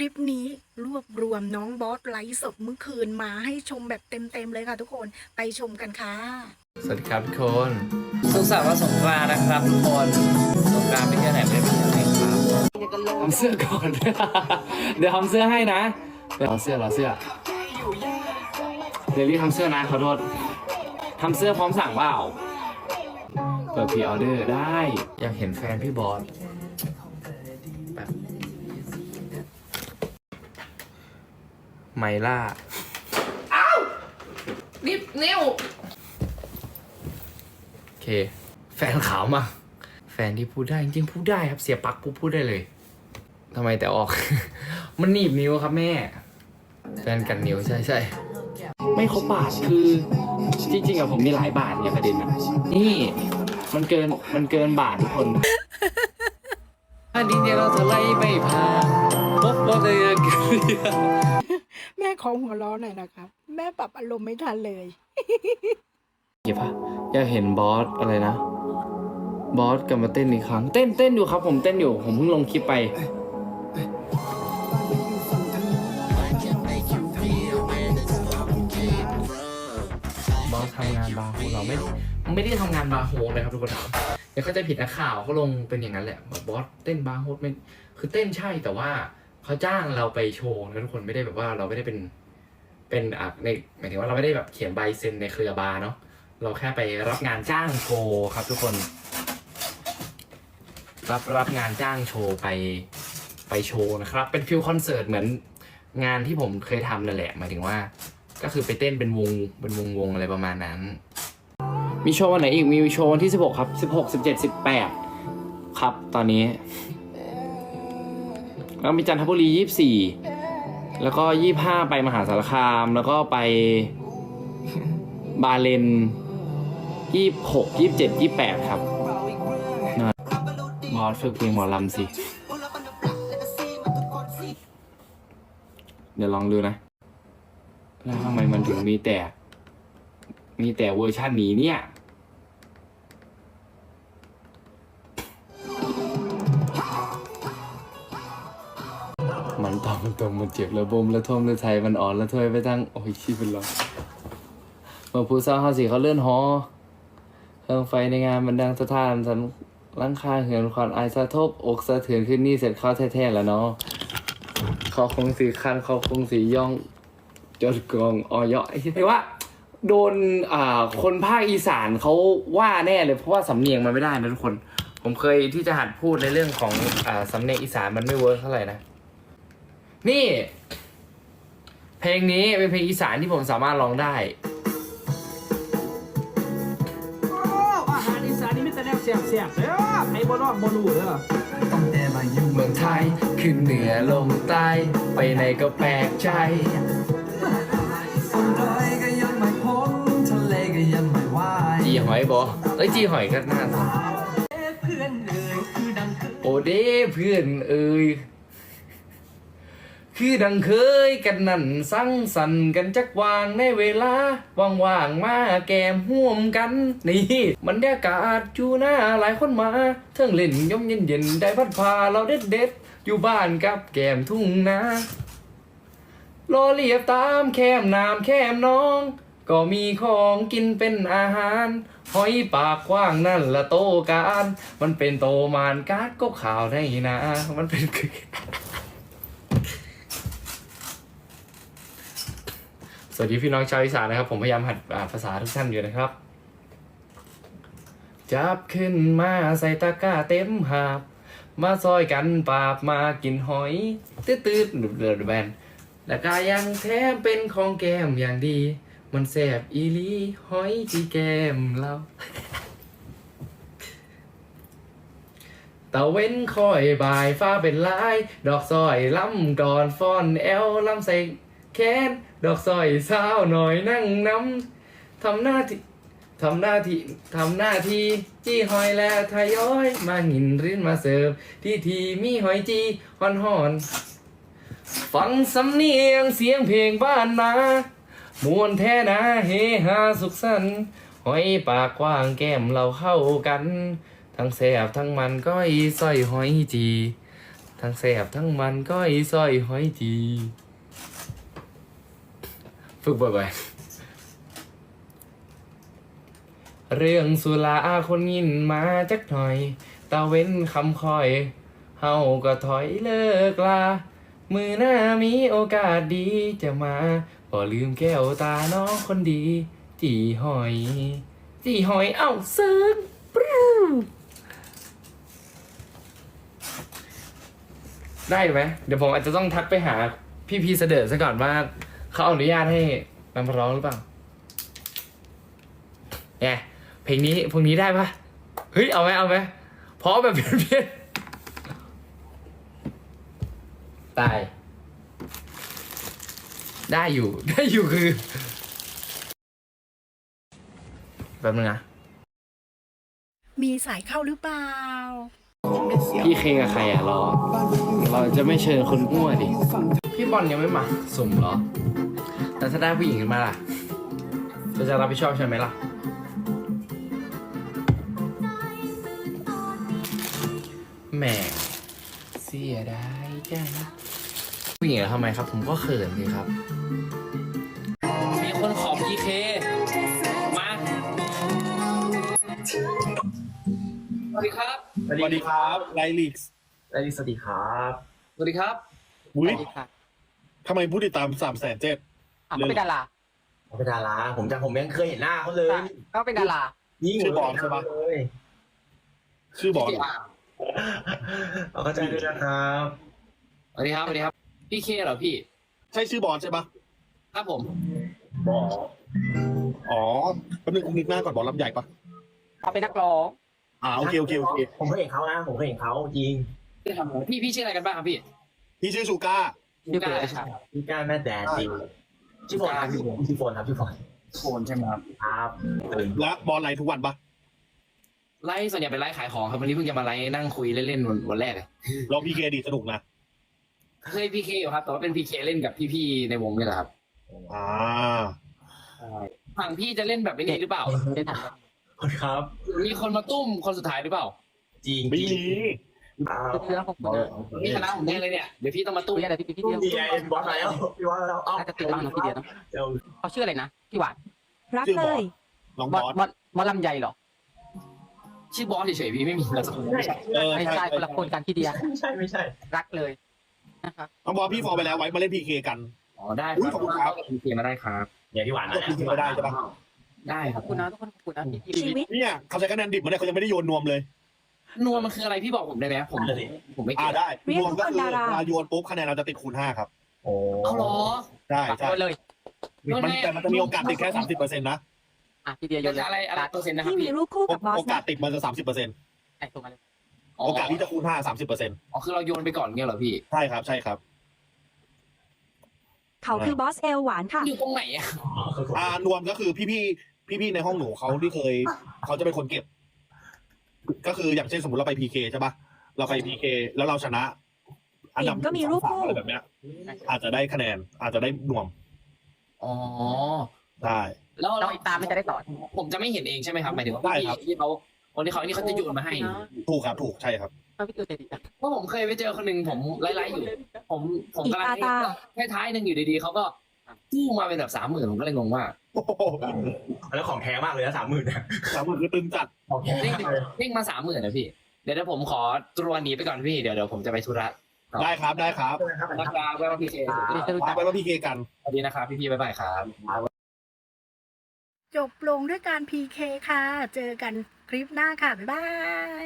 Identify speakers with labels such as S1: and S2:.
S1: คลิปนี้รวบรวมน้องบอสไลฟ์สดเมื่อคืนมาให้ชมแบบเต็มๆเลยค่ะทุกคนไปชมกันค่ะ
S2: สวัสดีครับทุกคน
S3: สุขสันต์วันสงกรานต์นะครับทุกคนสงกรานต์ไปเที่ยวไหนไม่ได้ไปเที่ยวไหนครับ
S2: ทำเสื้อก่อน เดี๋ยวทำเสื้อให้นะเดี๋ยวรอเสื้อรอเสื้อเดี๋ยวรีบทำเสื้อนะขอโทษทำเสื้อพร้อมสั่งเปล่าเปิดพรีออเดอร์ได้ อยากเห็นแฟนพี่บอส ไมล่า
S3: นิบนิ้ว
S2: โอเค แฟนขาวมาแฟนที่พูดได้จริงๆพูดได้ครับเสียปลักปุ๊บพูดได้เลยทำไมแต่ออก มันหนีบนิ้วครับแม่ แฟนกันนิ้วใช่ใช่ไม่เขาบาทคือจริงๆอะผมมีหลายบาทเนี่ยประเด็นอะนี่ มันเกินมันเกินบาททุกคนอันนี้เนี่ยเราจะไล่ไม่พาพบว่าเลยเกลีย
S1: แม่ขอหัวล้อหน่อยนะครับ แม่ปรับอารมณ์ไม่ทันเลย
S2: อย่าพะอยากเห็นบอสอะไรนะ บอสกลับมาเต้นอีกครั้ง เต้นเต้นอยู่ครับ ผมเต้นอยู่ ผมเพิ่งลงคลิปไป บอสทำงานบาร์โฮสเราไม่ ไม่ได้ทำงานบาร์โฮสเลยครับทุกคนเดี๋ยวเขาใจะผิดนะข่าวเขาลงเป็นอย่างนั้นแหละบอกบอสเต้นบาร์โฮสไม่คือเต้นใช่แต่ว่า เขาจ้างเราไปโชว์นะทุกคนไม่ได้แบบว่าเราไม่ได้เป็นเป็นอะในหมายถึงว่าเราไม่ได้แบบเขียนใบเซ็นในเครือบาร์เนาะเราแค่ไปรับงานจ้างโชว์ครับ ทุกคน รับรับงานจ้างโชว์ไปไปโชว์นะครับ เป็นฟิลคอนเสิร์ตเหมือนงานที่ผมเคยทำนั่นแหละหมายถึงว่า ก็คือไปเต้นเป็นวงเป็นวงวงอะไรประมาณนั้น มีโชว์วันไหนอีกมีโชว์วันที่ 16 ครับ 16 17 18 ครับตอนนี้ แล้วมีจันทบุรี24แล้วก็25ไปมหาสารคาม แล้วก็ไปบาเลน26 27 28ครับนะบอสฝึกเพลงหมอลำสิ เดี๋ยวลองดูนะ แล้วทำไมมันถึงมีแต่ มีแต่เวอร์ชันนี้เนี่ย มันตอมมันตมมันเจ็บระบมระทมระไทยมันอ่อนระถวยไปทั้ง โอ้ยชีเป็นรอยเมื่อผู้สร้างห้าสีเขาเลื่อนหอเครื่องไฟในงานมันดังสะท้านสันหลังคาเหือนควันอายสะทบอกสะเทือนขึ้นนี่เสร็จเข้าแท้ๆแล้วเนาะเขาคงสีคันเขาคงสีย่องจดกรองออยไอ้ที่ว่า โดนอ่าคนภาคอีสานเขาว่าแน่เลยเพราะว่าสำเนียงมันไม่ได้นะทุกคน ผมเคยที่จะหัดพูดในเรื่องของอ่าสำเนียงอีสานมันไม่เวิร์กเท่าไหร่นะ นี่ เพลงนี้เป็นเพลงอีสานที่ผมสามารถร้องได้
S4: โอ้อาหารอีสานนี่มีแต่แนวแซ่บๆเด้อไอ้บ่นอกบ่รู้เด้อ
S2: เมืองไทย ขึ้นเหนือลงใต้ไปไหนก็แปลกใจ
S5: บนดอยก็ยังไม่พ้นทะเลก็ยังไม่ว่าย
S2: จีหอยบอเอ้ยจีหอยก็น่าสน
S5: เพื่อนเอ่ยคือดังคือ
S2: โอเด้เพื่อนเอ้ย คือดังเคยกันนั่นสังสรรค์กันจักวางในเวลาว่างๆมาแกมห่วมกัน นี่บรรยากาศจูหน้าหลายคนมาเทิงเล่นย่อมเย็นๆได้พัดพาเราเด็ดเด็ดอยู่บ้านกับแกมทุ่งนารอเรียบตามแคมน้ำแคมน้อง ก็มีของกินเป็นอาหารหอยปากกว้างนั่นละโตการ มันเป็นโตมานการ์ดก็ข่าวได้นะ มันเป็นคือ สวัสดีพี่น้องชาวอีสานนะครับ ผมพยายามหัดอ่านภาษาทุกท่านอยู่นะครับ จับขึ้นมาใส่ตะกร้าเต็มหาบ มาซอยกันปราบมากินหอย ตืดตืดๆเดือดแบนและกายังแถมเป็นของแก้มอย่างดี มันแสบอีลีหอยที่แก้มเราตะเว้นคอยบายฟ้าเป็นลาย ดอกซอยล้ำก่อนฟอนแอลล้ำใส่ แขนดอกซอยสาวหน่อยนั่งน้ำทำหน้าที่ทำหน้าที่ทำหน้าที่จี้หอยและทยอย มาหินรินมาเสิร์ฟที่ทีมีหอยจีฮอนฮอนฟังสำเนียงเสียงเพลงบ้านนามวนแท้นะเฮฮาสุขสันต์หอยปากกว้างแก้มเราเข้ากัน ทั้งแสบทั้งมันก็อีสร้อยหอยจี ทั้งแสบทั้งมันก็อีซอยหอยที ฝึกบ่อยๆ เรื่องสุราคนยินมาจักหน่อย ตาเว้นคำคอย เฮาก็ถอยเลิกลา มือหน้ามีโอกาสดีจะมาบ่ลืมแก้วตาน้องคนดี จีหอย จีหอยเอ้าซึ้งปรู๊ได้ไหม เดี๋ยวผมอาจจะต้องทักไปหาพี่พีเสดอซะก่อนว่า เขาอนุญาตให้นำมาร้องหรือเปล่าแงเพลงนี้พวกนี้ได้ปะเฮ้ยเอาไหมเอาไหมเพราะแบบเพี้ยนๆตาย ได้อยู่ได้อยู่คือแป๊บนึงนะ
S1: มีสายเข้าหรือเปล่า
S2: พี่เคกับใครอะรอเราจะไม่เชิญคนมั่วดิ พี่บอลยังไม่มาสุ่มเหรอ แต่ถ้าได้ผู้หญิงขึ้นมาล่ะเราจะรับผิดชอบใช่ไหมล่ะ แหมเสียดายจังผู้หญิงแล้วทำไมครับ ผมก็เขินสิครับ มีคนขอพีเคมาสวัสดีครับ
S6: สวัสดีครับไลลิกส์
S2: สวัสดีสวัสดีครับ สวัสดีครับ
S6: อุ้ยทำไมผู้ติดตามสามแสนเจ็ด
S7: อะเขาเป็นดารา
S3: เขาเป็นดาราผมจำผมยังเคยเห็นหน้าเขาเลย
S7: เขาเป็นดารา
S3: ยิ่ง
S6: ชื่อบอลใช่ปะ
S3: เลย
S6: ชื่อบอล
S3: เอาเข้าใจด้วยนะครับ
S2: สวัสดีครับสวัสดีครับ พี่เคเหรอพี่
S6: ใช่ชื่อบอลใช่ปะ
S2: ครับผม
S6: บอลอ๋อแป๊บนึงนึกหน้าก่อนบอลลำใหญ่ปะ
S7: เขาเป็นนักร้อง
S6: อ่าโอเคโอเคโอเค
S3: ผมเคยเห็นเขานะผมเคยเห็นเขาจริง
S2: พี่พี่ชื่ออะไรกันบ้างครับพี่
S6: พี่ชื่อชูก้า
S7: ชื่อเปิดครับ
S3: พี่ก้านแม่แดนจริง ชื่อโฟนครับชื่อโฟนครับชื่อโฟน
S2: โฟนใช่ไหมครับ
S3: ครับ
S6: และบอลไลฟ์ทุกวันปะ
S2: ไลฟ์ส่วนใหญ่เป็นไลฟ์ขายของครับวันนี้เพิ่งจะมาไลฟ์นั่งคุยเล่นๆวันวันแรกเลย
S6: เราพีเคดีสนุกนะ
S2: เคยพีเคอยู่ครับแต่ว่าเป็นพีเคเล่นกับพี่ๆในวงนี่แหละครับ
S6: อ่า
S2: ฝั่งพี่จะเล่นแบบนี้หรือเปล่า
S7: เป็นถัง
S3: ครับ
S2: มีคนมาตุ้มคนสุดท้ายหรือเปล่า
S3: จริง
S6: ไม่
S3: จริง
S6: มี
S3: ครับ
S7: เรื่องของคุณนะ
S2: พี่ชนะผมแน่เลยเนี่ย เดี๋ยวพี่ต้องมาตุ้ม
S7: คุยอะไรพี่พี่เดียว
S3: ดีไอ้บอสมาแล้วพี่บอสมาแล้วเอ้า
S7: น่าจะติดบ้างนะพี่เดียวเนาะ
S3: เจ้า
S7: เขาชื่ออะไรนะพี่หวาน
S8: รัก
S6: ชื่อ
S8: เล
S6: บอล
S8: ย
S6: น้อง
S7: บบอ
S6: อ
S7: ส
S6: ล
S7: บอสบอสลำใหญ่เหรอ
S2: ชื่อบอสเฉยๆพี่ไม่มีนามสกุลไม่ใช่
S6: เออ
S7: ไม่
S6: ใช่
S7: ใช่คนละคนกันพี่เดีย
S3: ไม่ใช่ไม่ใช่
S7: รักเลยนะครับ
S6: น้องบอลพี่ฟอลไปแล้วไว้มาเล่นพีเคกัน
S2: อ๋อได้
S6: อุ๊
S2: ค
S6: ย
S2: รับ
S6: ขอบคุณครับ
S2: พีเคมาได้ครับ
S3: เดี๋ยวพี่หวานนะ
S6: ก็พี่ไม่ได้ใช่ปะ
S2: ได้ค
S7: ข
S2: รั
S7: อ
S2: บบ
S7: คุณนะทุกคนขอบคุณนะพี่
S8: ชีวิต
S6: เนี่ยเขาใช้คะแนนดิบมาเนี่ยเขายังไม่ได้โยนนวมเลย
S2: นวมมันคืออะไรพี่บอกผมได้ไหมผมผมไม่
S6: อ่า
S2: เก็ต
S6: ได้
S8: เรียก
S6: นวมก็คือ
S8: ทุกคนดารา
S6: เวลาโยนปุ๊บคะแนนเราจะติดคูณห้าครับ
S3: โอ้
S2: เอาเหรอ
S6: ใช่
S7: ฝาก
S6: ใช่
S7: ไว้เลย
S6: มันแต่มันจะมีโอกาสติดแค่สามสิบเปอร์เซ็นต์นะ
S7: อะพี่เดียโย
S2: มัน
S7: นเล
S2: จะ
S7: ย
S2: อะไรอะไรเปอร์เซ็นต์นะครับ
S8: ที่มี
S2: พี่
S8: รูปคู่กับบอส
S6: โอกาส
S8: นะ
S6: ติดมันจะสามสิบเปอร์เซ็นต์
S7: ไอ้ส่งมาเลย
S2: อ๋อ
S6: โอกาสที่จะคูณห้าสามสิบเปอร์เซ็นต์
S2: อ๋อคือเราโยนไปก่อนเงี้ยเหรอพี่
S6: ใช่ครับใช่ครับ
S8: เขาคือบอสเอลหวานค่ะ
S2: อยู่ตรงไหนอะ
S6: อ่านวมก็คือพี่พี่พี่พี่ๆในห้องหนูเขาที่เคยเขาจะเป็นคนเก็บ ก็คืออย่างเช่นสมมติเราไปพีเคใช่ปะเราไปพีเคแล้วเราชนะ อันดับ
S8: เห็นก็มีรูปคู่
S6: สามอะไรแบบเนี้ย อาจจะได้คะแนนอาจจะได้นวม
S2: อ๋อ
S6: ได้
S2: แล้ว
S7: เราอีกตามไม่จะได้สอน
S2: ผมจะไม่เห็นเองใช่ไหมครับหมายถึงว่า
S6: ได้
S2: พี่
S6: ครับ
S2: ที่เขาคนที่เขาอันนี้เขาจะโยนมาให้
S6: ถูกครับถูกใช่ครับ
S7: เอาพี่เดียวใจดีจัง
S2: เพราะผมเคยไปเจอคนหนึ่งผมไล่ๆอยู่ ผมผมกำลัง
S8: อีกตา
S2: ให้ท้ายๆหนึ่งอยู่ดีๆเขาก็กู้มาเป็นแบบสามหมื่นผมก็เลยงงว่า
S6: โอ้โห
S3: แล้วของแท้มากเลยนะสามหมื่นเนี่ย
S6: สามหมื่นคือตึงจัด
S3: ของแท้
S2: เด้ง
S3: มากเลย
S2: เด้งมาสามหมื่นนะพี่ เดี๋ยวเดี๋ยวผมขอตรวนหนีไปก่อนพี่ เดี๋ยวเดี๋ยวผมจะไปธุระ
S6: ได้ครับได้ครับ
S2: นะครับไว้ว่าพี่เค
S7: พี่เดียวจะรู้
S6: มา
S7: จัก
S6: ไปว่าพีเคกัน
S2: สวัสดีนะครับพี่ๆบ๊ายบายครับ
S1: จบลงด้วยการ PK ค่ะ เจอกันคลิปหน้าค่ะ บ๊ายบาย